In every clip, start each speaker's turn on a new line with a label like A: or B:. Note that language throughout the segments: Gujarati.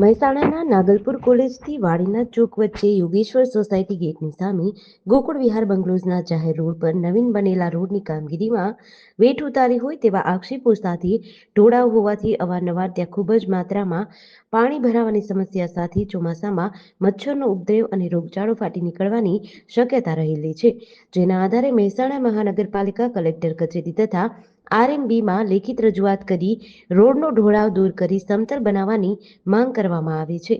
A: મહેસાણાના નાગલપુર કોલેજથી વાડીના ચોક વચ્ચે યોગેશ્વર સોસાયટી ગેટની સામે ગોકુળ વિહાર બંગલોઝના જાહેર રોડ પર નવીન બનેલા રોડની કામગીરીમાં વેઠ ઉતારી હોય તેવા આક્ષેપો સાથે ઢોળાવ હોવાથી અવારનવાર ત્યાં ખૂબ જ માત્રામાં પાણી ભરાવાની સમસ્યા સાથે ચોમાસામાં મચ્છરનો ઉપદ્રવ અને રોગચાળો ફાટી નીકળવાની શક્યતા રહેલી છે. જેના આધારે મહેસાણા મહાનગરપાલિકા કલેક્ટર કચેરી તથા આરએમબીમાં લેખિત રજૂઆત કરી, રોડનો ઢોળાવ દૂર કરી સમતલ બનાવવાની માંગ કરવામાં આવી છે.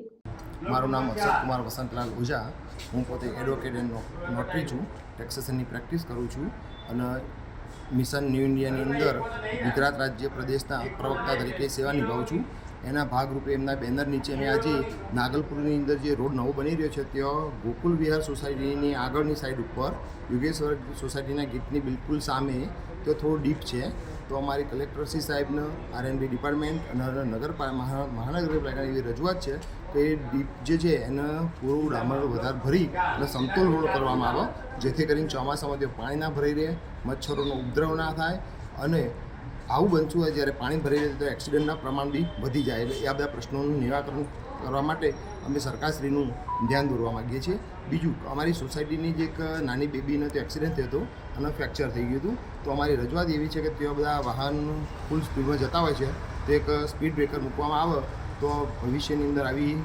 B: મારું નામ અક્ષર કુમાર વસંતલાલ ઓઝા હું પોતે એડવોકેટ એન્ડ નોટરી છું. ટેક્સેશનની પ્રેક્ટિસ કરું છું. અને મિશન ન્યૂ ઇન્ડિયાની અંદર ગુજરાત રાજ્ય પ્રદેશના પ્રવક્તા તરીકે સેવા નિભાવું છું. એના ભાગરૂપે એમના બેનર નીચે મેં આજે નાગલપુરની અંદર જે રોડ નવો બની રહ્યો છે, ત્યાં ગોકુલ વિહાર સોસાયટીની આગળની સાઈડ ઉપર, યોગેશ્વર સોસાયટીના ગેટની બિલકુલ સામે તો થોડો ડીપ છે. તો અમારી કલેક્ટરશ્રી સાહેબને આરએનબી ડિપાર્ટમેન્ટ અને મહા મહાનગરપાલિકાની એવી રજૂઆત છે કે ડીપ જે છે, એને પૂરું ડામર વધારે ભરી અને સમતોલ રોડ કરવામાં આવે, જેથી કરીને ચોમાસામાં તે પાણી ના ભરાઈ રહે, મચ્છરોનો ઉપદ્રવ ના થાય અને આવું બનતું હોય જ્યારે પાણી ભરી રહે તો એક્સિડન્ટના પ્રમાણ બી વધી જાય. એટલે આ બધા પ્રશ્નોનું નિરાકરણ કરવા માટે અમે સરકારશ્રીનું ધ્યાન દોરવા માગીએ છીએ. બીજું, અમારી સોસાયટીની જે એક નાની બેબીનો તો એક્સિડન્ટ થયો હતો અને ફ્રેક્ચર થઈ ગયું હતું. તો અમારી રજૂઆત એવી છે કે તેવા બધા વાહન ફૂલ સ્પીડમાં જતા હોય છે. તો એક સ્પીડ બ્રેકર મૂકવામાં આવે તો ભવિષ્યની અંદર આવી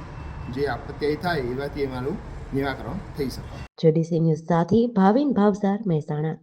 B: જે આપત્તિ થાય એવાથી અમારું નિરાકરણ થઈ શકે.
A: જેડીસી ન્યૂઝ સાથે ભાવિન ભાવસાર મહેસાણા.